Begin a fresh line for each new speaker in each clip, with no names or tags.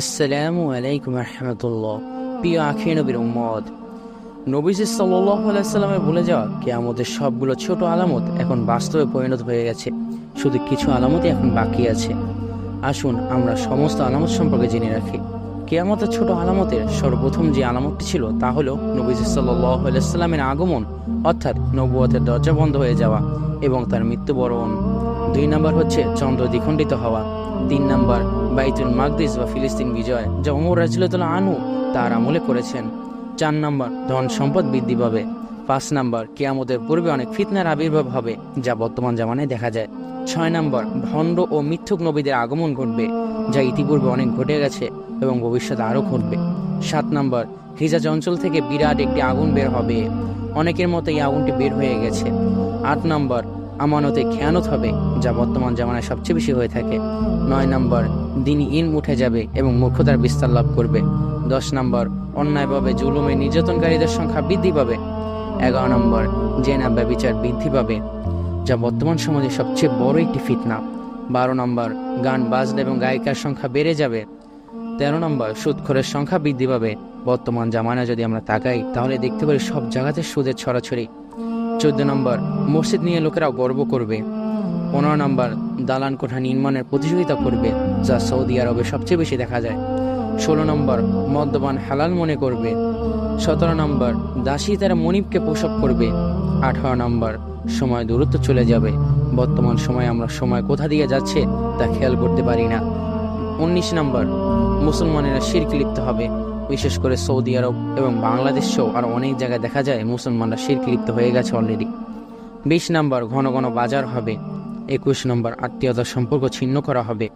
আসসালামু আলাইকুম রহমতুল্লাহ প্রিয় আখি নবীর উম্মদ নবীজি সাল্লাহ আলাইসাল্লামের বলে যাওয়া কে আমাদের সবগুলো ছোট আলামত এখন বাস্তবে পরিণত হয়ে গেছে। শুধু কিছু আলামতই এখন বাকি আছে। আসুন আমরা সমস্ত আলামত সম্পর্কে জেনে রাখি। কেয়ামতের ছোট আলামতের সর্বপ্রথম যে আলামতটি ছিল, তা হলো নবীজি সাল্লাহ আলাইসাল্লামের আগমন, অর্থাৎ নবুয়তের দরজা বন্ধ হয়ে যাওয়া এবং তার মৃত্যুবরণ। দুই নাম্বার হচ্ছে চন্দ্র দ্বিখণ্ডিত হওয়া। তিন নাম্বার বাইতুল মাকদিস বা ফিলিস্তিন বিজয়, যা ওমর রাজিলতুল্লাহ আনু তার আমলে করেছেন। চার নম্বর, ধন সম্পদ বৃদ্ধি পাবে। পাঁচ নম্বর, কেয়ামতের পূর্বে অনেক ফিতনার আবির্ভাব হবে, যা বর্তমান জামানায় দেখা যায়। ছয় নম্বর, ভণ্ড ও মিথ্যুক নবীদের আগমন ঘটবে, যা ইতিপূর্বে অনেক ঘটে গেছে এবং ভবিষ্যতে আরও ঘটবে। সাত নম্বর, হিজাজ অঞ্চল থেকে বিরাট একটি আগুন বের হবে। অনেকের মতো এই আগুনটি বের হয়ে গেছে। আট নম্বর, আমানতে খেয়ানত হবে, যা বর্তমান জামানায় সবচেয়ে বেশি হয়ে থাকে। নয় নম্বর দিনই ইন উঠে যাবে এবং মূর্খতার বিস্তার লাভ করবে। দশ নম্বর অন্যায়ভাবে জুলুমে নির্যাতনকারীদের সংখ্যা বৃদ্ধি পাবে। এগারো নম্বর, জেনা ব্যবিচার বৃদ্ধি পাবে, যা বর্তমান সমাজে সবচেয়ে বড় একটি ফিতনা। বারো নম্বর, গান, বাজনা এবং গায়িকার সংখ্যা বেড়ে যাবে। তেরো নম্বর, সুদখোরের সংখ্যা বৃদ্ধি পাবে। বর্তমান জামানায় যদি আমরা তাকাই, তাহলে দেখতে পারি সব জায়গাতে সুদের ছড়াছড়ি। চোদ্দ নম্বর, মসজিদ নিয়ে লোকেরা গর্ব করবে। পনেরো নম্বর দালান কোঠা নির্মাণের প্রতিযোগিতা করবে, যা সৌদি আরবে সবচেয়ে বেশি দেখা যায়। ষোলো নম্বর, মদ্যপান হালাল মনে করবে। সতেরো নম্বর, দাসী তারা মনিবকে পোষক করবে। আঠারো নম্বর, সময় দূরত্ব চলে যাবে। বর্তমান সময়ে আমরা সময় কোথা দিয়ে যাচ্ছে, তা খেয়াল করতে পারি না। উনিশ নম্বর, মুসলমানেরা শিরক লিপ্ত হবে। বিশেষ করে সৌদি আরব এবং বাংলাদেশ সহ আরও অনেক জায়গায় দেখা যায় মুসলমানরা শিরক লিপ্ত হয়ে গেছে অলরেডি বিশ নম্বর, ঘন ঘন বাজার হবে। একুশ নম্বর আত্মীয়তার সম্পর্ক ছিন্ন করা হবে।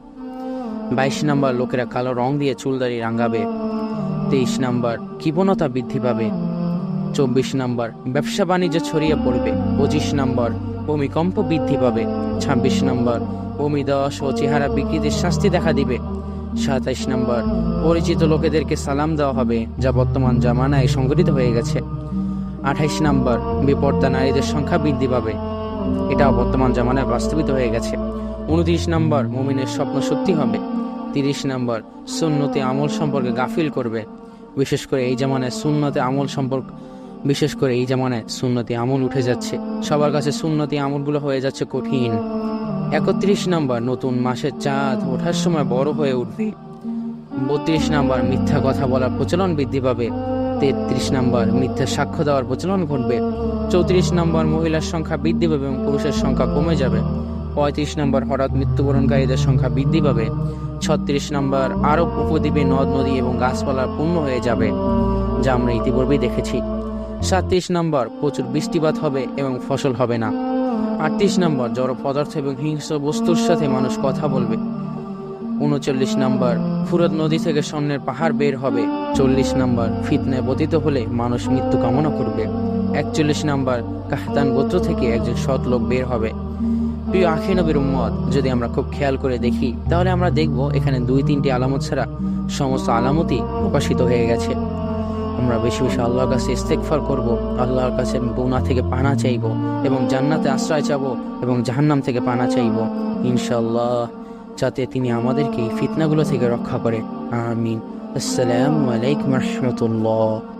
বাইশ নম্বর, লোকেরা কালো রং দিয়ে চুলদারি রাঙাবে। তেইশ নম্বর, কৃপণতা বৃদ্ধি পাবে। চব্বিশ নম্বর, ব্যবসা বাণিজ্য ছড়িয়ে পড়বে। পঁচিশ নম্বর, ভূমিকম্প বৃদ্ধি পাবে। ছাব্বিশ নম্বর ভূমিদশ ও চেহারা বিকৃতির শাস্তি দেখা দিবে। সাতাইশ নম্বর, পরিচিত লোকেদেরকে সালাম দেওয়া হবে, যা বর্তমান জামানায় সংঘটিত হয়ে গেছে। আঠাইশ নম্বর, বিপর্দা নারীদের সংখ্যা বৃদ্ধি পাবে। এটাও বর্তমান জামানায় বাস্তবিত হয়ে গেছে। উনত্রিশ নম্বর মুমিনের স্বপ্ন সত্যি হবে। তিরিশ নম্বর সুন্নতি আমল সম্পর্কে গাফিল করবে। বিশেষ করে এই জামানায় সুন্নতে আমল সম্পর্ক বিশেষ করে এই জামানায় সুন্নতি আমল উঠে যাচ্ছে। সবার কাছে সুন্নতি আমলগুলো হয়ে যাচ্ছে কঠিন। একত্রিশ নম্বর নতুন মাসের চাঁদ ওঠার সময় বড় হয়ে উঠবে। বত্রিশ নম্বর মিথ্যা কথা বলার প্রচলন বৃদ্ধি পাবে। তেত্রিশ নম্বর মিথ্যা সাক্ষ্য দেওয়ার প্রচলন ঘটবে। চৌত্রিশ নম্বর, মহিলার সংখ্যা বৃদ্ধি পাবে এবং পুরুষের সংখ্যা কমে যাবে। পঁয়ত্রিশ নম্বর, হঠাৎ মৃত্যুবরণকারীদের সংখ্যা বৃদ্ধি পাবে। ছত্রিশ নম্বর আরব উপদ্বীপে নদ, নদী এবং গাছপালা পূর্ণ হয়ে যাবে, যা আমরা ইতিপূর্বেই দেখেছি। সাতত্রিশ নম্বর, প্রচুর বৃষ্টিপাত হবে এবং ফসল হবে না। আটত্রিশ নম্বর, জড় পদার্থ এবং হিংস্র বস্তুর সাথে মানুষ কথা বলবে। উনচল্লিশ নম্বর। ফুরত নদী থেকে স্বর্ণের পাহাড় বের হবে। চল্লিশ নম্বর, ফিতনায় পতিত হলে মানুষ মৃত্যু কামনা করবে। একচল্লিশ নম্বর, কাহতান গোত্র থেকে একজন সৎ লোক বের হবে। প্রিয় আখি নবীর উম্মত, যদি আমরা খুব খেয়াল করে দেখি, তাহলে আমরা দেখব এখানে দুই তিনটি আলামত ছাড়া সমস্ত আলামতই প্রকাশিত হয়ে গেছে। আমরা বেশি বেশি আল্লাহর কাছে ইস্তেকফার করব, আল্লাহর কাছে গুনাহ থেকে পানা চাইব এবং জান্নাতে আশ্রয় চাব এবং জাহান্নাম থেকে পানা চাইব। ইনশাল্লাহ যাতে তিনি আমাদেরকে এই ফিতনাগুলো থেকে রক্ষা করে। আমিন। আসসালামু আলাইকুম রহমতুল্লাহ।